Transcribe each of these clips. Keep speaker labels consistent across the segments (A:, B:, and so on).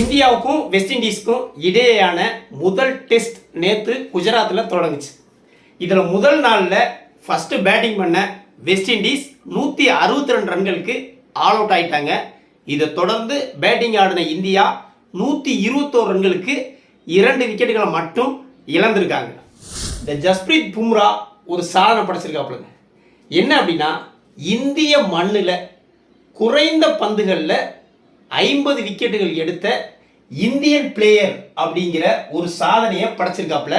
A: இந்தியாவுக்கும் வெஸ்ட் இண்டீஸ்க்கும் இடையேயான முதல் டெஸ்ட் நேற்று குஜராத்தில் தொடங்குச்சு. இதில் முதல் நாளில் ஃபஸ்ட்டு பேட்டிங் பண்ண வெஸ்ட் இண்டீஸ் நூற்றி அறுபத்தி ரெண்டு ரன்களுக்கு ஆல் அவுட் ஆயிட்டாங்க. இதை தொடர்ந்து பேட்டிங் ஆடின இந்தியா நூற்றி இருபத்தோரு ரன்களுக்கு இரண்டு விக்கெட்டுகளை மட்டும் இழந்திருக்காங்க. இந்த ஜஸ்பிரீத் பும்ரா ஒரு சாதனை படைச்சிருக்காப்புலங்க. என்ன அப்படின்னா இந்திய மண்ணில் குறைந்த பந்துகளில் ஐம்பது விக்கெட்டுகள் எடுத்த இந்தியன் பிளேயர் அப்படிங்கிற ஒரு சாதனையை படைச்சிருக்காப்புல.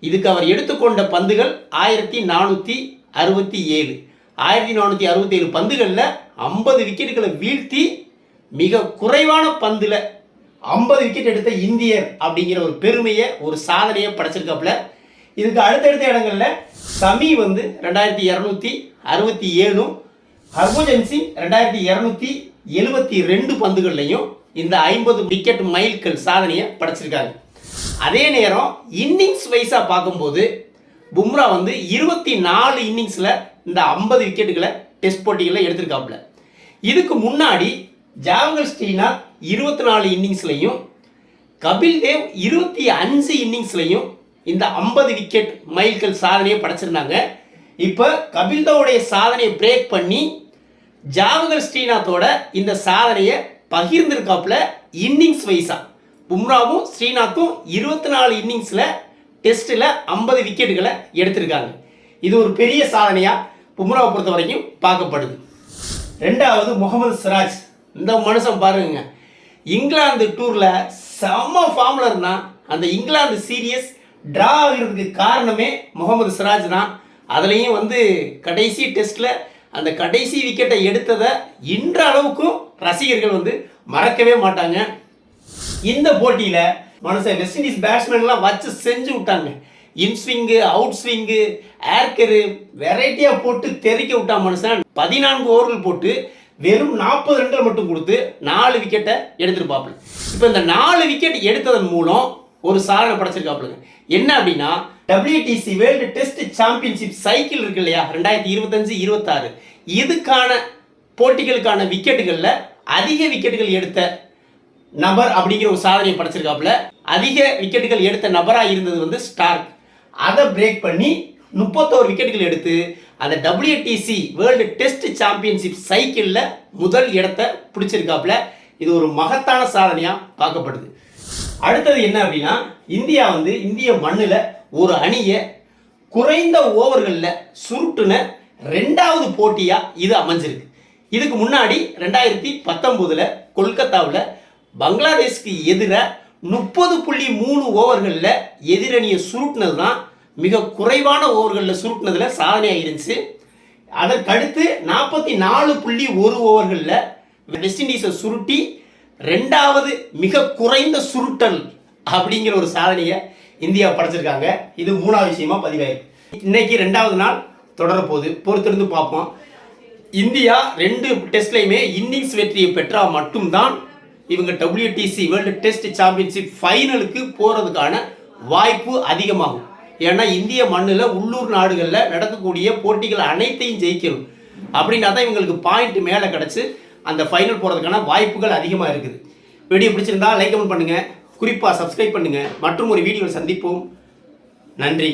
A: இதுக்கு அவர் எடுத்துக்கொண்ட பந்துகள் ஆயிரத்தி நானூற்றி அறுபத்தி ஏழு. ஆயிரத்தி நானூற்றி அறுபத்தி ஏழு பந்துகளில் ஐம்பது விக்கெட்டுகளை வீழ்த்தி மிக குறைவான பந்தில் ஐம்பது விக்கெட் எடுத்த இந்தியர் அப்படிங்கிற ஒரு பெருமையை ஒரு சாதனையை படைச்சிருக்காப்புல. இதுக்கு அடுத்தடுத்த இடங்களில் சமி வந்து ரெண்டாயிரத்தி இரநூத்தி அறுபத்தி ஏழும் ஹர்பஜன் சிங் ரெண்டாயிரத்தி இரநூத்தி எழுபத்தி ரெண்டு பந்துகள்லையும் இந்த ஐம்பது விக்கெட் மைல்கல் சாதனையை படைச்சிருக்காங்க. அதே நேரம் இன்னிங்ஸ் வைஸாக பார்க்கும்போது பும்ரா வந்து இருபத்தி நாலு இன்னிங்ஸில் இந்த ஐம்பது விக்கெட்டுகளை டெஸ்ட் போட்டிகளில் எடுத்திருக்காப்புல. இதுக்கு முன்னாடி ஜாவகல் ஸ்ரீநாத் இருபத்தி நாலு இன்னிங்ஸ்லையும் கபில் தேவ் இருபத்தி அஞ்சு இன்னிங்ஸ்லையும் இந்த ஐம்பது விக்கெட் மைல்கல் சாதனையை படைச்சிருந்தாங்க. இப்போ கபில்தாவுடைய சாதனையை பிரேக் பண்ணி ஜாவகர் ஸ்ரீநாத்தோட இந்த சாதனையை பகிர்ந்திருக்காப்புல இன்னிங்ஸ் வைஸாக பும்ராவும் ஸ்ரீநாத்தும் இருபத்தி நாலு இன்னிங்ஸில் டெஸ்ட்டில் ஐம்பது விக்கெட்டுகளை எடுத்திருக்காங்க. இது ஒரு பெரிய சாதனையாக பும்ராவை பொறுத்த வரைக்கும் பார்க்கப்படுது. ரெண்டாவது முகமது சிராஜ். இந்த மனுஷன் பாருங்க. இங்கிலாந்து டூரில் செம்ம ஃபார்மில் இருந்தான் அந்த இங்கிலாந்து சீரியஸ் ட்ரா ஆகிறதுக்கு காரணமே முகமது சிராஜ் தான். அதுலேயும் வந்து கடைசி டெஸ்ட்டில் அந்த கடைசி விக்கெட்டை எடுத்ததை இன்ற அளவுக்கும் ரசிகர்கள் வந்து மறக்கவே மாட்டாங்க. இந்த போட்டியில் மனுஷன் வெஸ்ட் இண்டீஸ் பேட்ஸ்மேன்லாம் வச்சு செஞ்சு விட்டாங்க. இன்ஸ்விங்கு அவுட் ஸ்விங்கு ஏர்கரு வெரைட்டியாக போட்டு தெறிக்க விட்டான் மனுஷன் பதினான்கு ஓவர்கள் போட்டு வெறும் நாற்பது ரன்கள் மட்டும் கொடுத்து நாலு விக்கெட்டை எடுத்துருப்பாப்புல. இப்போ இந்த நாலு விக்கெட் எடுத்ததன் மூலம் ஒரு சாதனை படைச்சிருக்காப்புலங்க. என்ன அப்படின்னா WTC world test championship cycle இருக்கு இல்லையா? ரெண்டாயிரத்தி இருபத்தஞ்சு இருபத்தாறு. இதுக்கான போட்டிகளுக்கான விக்கெட்டுகளில் அதிக விக்கெட்டுகள் எடுத்த நபர் அப்படிங்கிற ஒரு சாதனையை படைச்சிருக்காப்புல. அதிக விக்கெட்டுகள் எடுத்த நபராக இருந்தது வந்து ஸ்டார்க் அதை பிரேக் பண்ணி முப்பத்தோரு விக்கெட்டுகள் எடுத்து அந்த டபிள்யூடிசி வேர்ல்டு டெஸ்ட் சாம்பியன்ஷிப் சைக்கிளில் முதல் இடத்த பிடிச்சிருக்காப்புல. இது ஒரு மகத்தான சாதனையாக பார்க்கப்படுது. அடுத்தது என்ன அப்படின்னா இந்தியா வந்து இந்திய மண்ணில் ஒரு அணியை குறைந்த ஓவர்களில் சுருட்டுன ரெண்டாவது போட்டியாக இது அமைஞ்சிருக்கு. இதுக்கு முன்னாடி ரெண்டாயிரத்தி பத்தொம்போதில் கொல்கத்தாவில் பங்களாதேஷ்க்கு எதிராக முப்பது புள்ளி மூணு ஓவர்களில் எதிரணியை சுருட்டினது தான் மிக குறைவான ஓவர்களில் சுருட்டினதில் சாதனையாக இருந்துச்சு. அதற்கடுத்து நாற்பத்தி நாலு புள்ளி ஒரு ஓவர்களில் வெஸ்ட் இண்டீஸை சுருட்டி ரெண்டாவது மிக குறைந்த சுருட்டல் அப்படிங்கிற ஒரு சாதனையை இந்தியா படைச்சிருக்காங்க. இது மூணாவது விஷயமா பதிவாயிருக்கு. இன்னைக்கு ரெண்டாவது நாள் தொடரப்போகுது. பொறுத்திருந்து பார்ப்போம். இந்தியா ரெண்டு டெஸ்ட்லையுமே இன்னிங்ஸ் வெற்றியை பெற்றால் மட்டும்தான் இவங்க டபிள்யூடிசி வேர்ல்டு டெஸ்ட் சாம்பியன்ஷிப் ஃபைனலுக்கு போகிறதுக்கான வாய்ப்பு அதிகமாகும். ஏன்னா இந்திய மண்ணில் உள்ளூர் நாடுகளில் நடக்கக்கூடிய போட்டிகள் அனைத்தையும் ஜெயிக்கணும். அப்படின்னா தான் இவங்களுக்கு பாயிண்ட் மேலே கிடச்சி அந்த ஃபைனல் போகிறதுக்கான வாய்ப்புகள் அதிகமாக இருக்குது. வீடியோ பிடிச்சிருந்தா லைக் கமெண்ட் பண்ணுங்கள் குறிப்பாக சப்ஸ்கிரைப் பண்ணுங்கள் மற்றும் ஒரு வீடியோவில் சந்திப்போம். நன்றி.